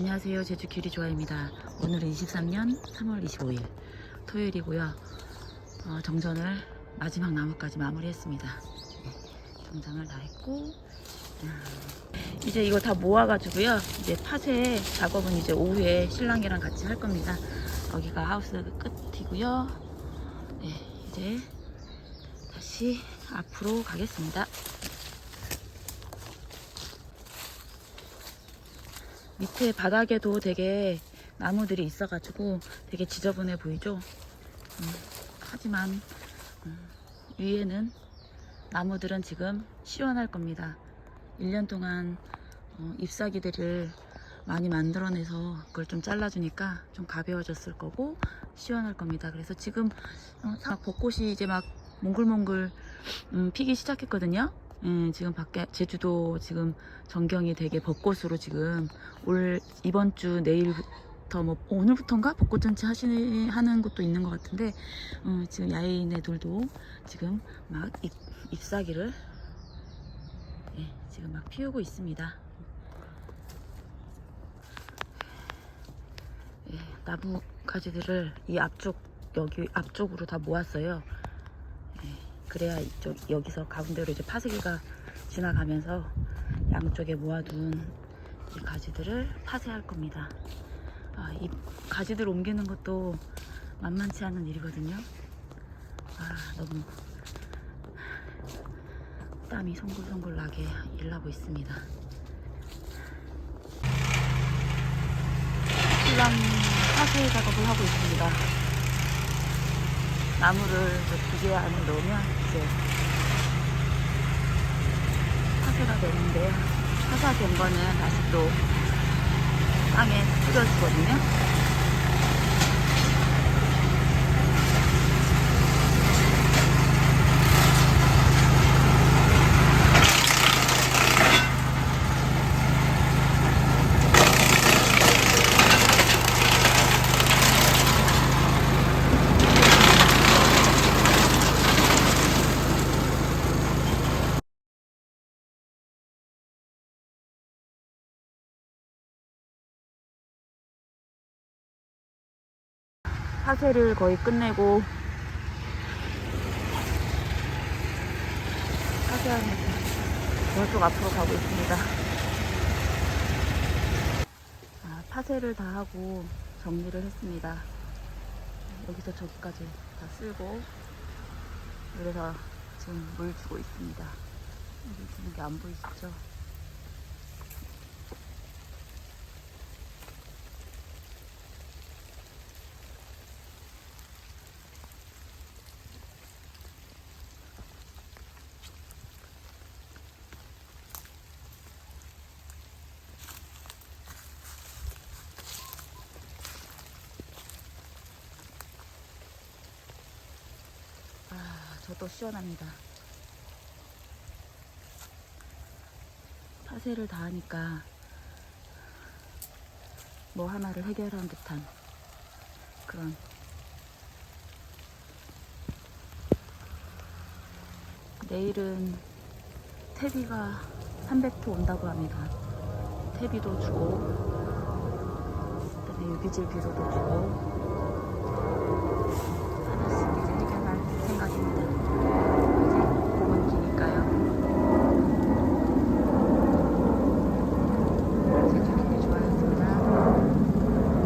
안녕하세요. 제주 귤이 좋아입니다. 오늘은 23년 3월 25일 토요일이고요. 어, 정전을 마지막 나무까지 마무리했습니다. 네, 정전을 다 했고 음, 이제 이거 다 모아가지고요. 이제 파쇄 작업은 이제 오후에 신랑이랑 같이 할 겁니다. 여기가 하우스 끝이고요. 네, 이제 다시 앞으로 가겠습니다. 밑에 바닥에도 되게 나무들이 있어가지고 되게 지저분해 보이죠? 음, 하지만 음, 위에는 나무들은 지금 시원할 겁니다. 1년 동안 어, 잎사귀들을 많이 만들어내서 그걸 좀 잘라주니까 좀 가벼워졌을 거고 시원할 겁니다. 그래서 지금 어, 사- 벚꽃이 이제 막 몽글몽글 음, 피기 시작했거든요. 음, 지금 밖에 제주도 지금 전경이 되게 벚꽃으로 지금 올 이번 주 내일부터 뭐 오늘부터인가 벚꽃 잔치 하시는 곳도 있는 것 같은데 어, 지금 야인애들도 지금 막 잎, 잎사귀를 예, 지금 막 피우고 있습니다. 예, 나무 가지들을 이 앞쪽 여기 앞쪽으로 다 모았어요. 예, 그래야 이쪽 여기서 가운데로 이제 파쇄기가 지나가면서 양쪽에 모아둔 이 가지들을 파쇄할 겁니다. 아, 이 가지들 옮기는 것도 만만치 않은 일이거든요. 아, 너무 땀이 송글송글 나게 일하고 있습니다. 신랑 파쇄 작업을 하고 있습니다. 나무를 저 기계 안에 넣으면 이제 파쇄가 되는데요. 파쇄된 거는 다시 또 땅에 뿌려주거든요. 파쇄를 거의 끝내고 파쇄하면서 저쪽 앞으로 가고 있습니다. 아, 파쇄를 다 하고 정리를 했습니다. 여기서 저기까지 다 쓸고 그래서 지금 물 주고 있습니다. 물 주는 게 안 보이시죠? 아, 저도 시원합니다. 파쇄를 다 하니까 뭐 하나를 해결한 듯한 그런 내일은 태비가 300호 온다고 합니다. 태비도 주고 그다음에 유기질 비료도 주고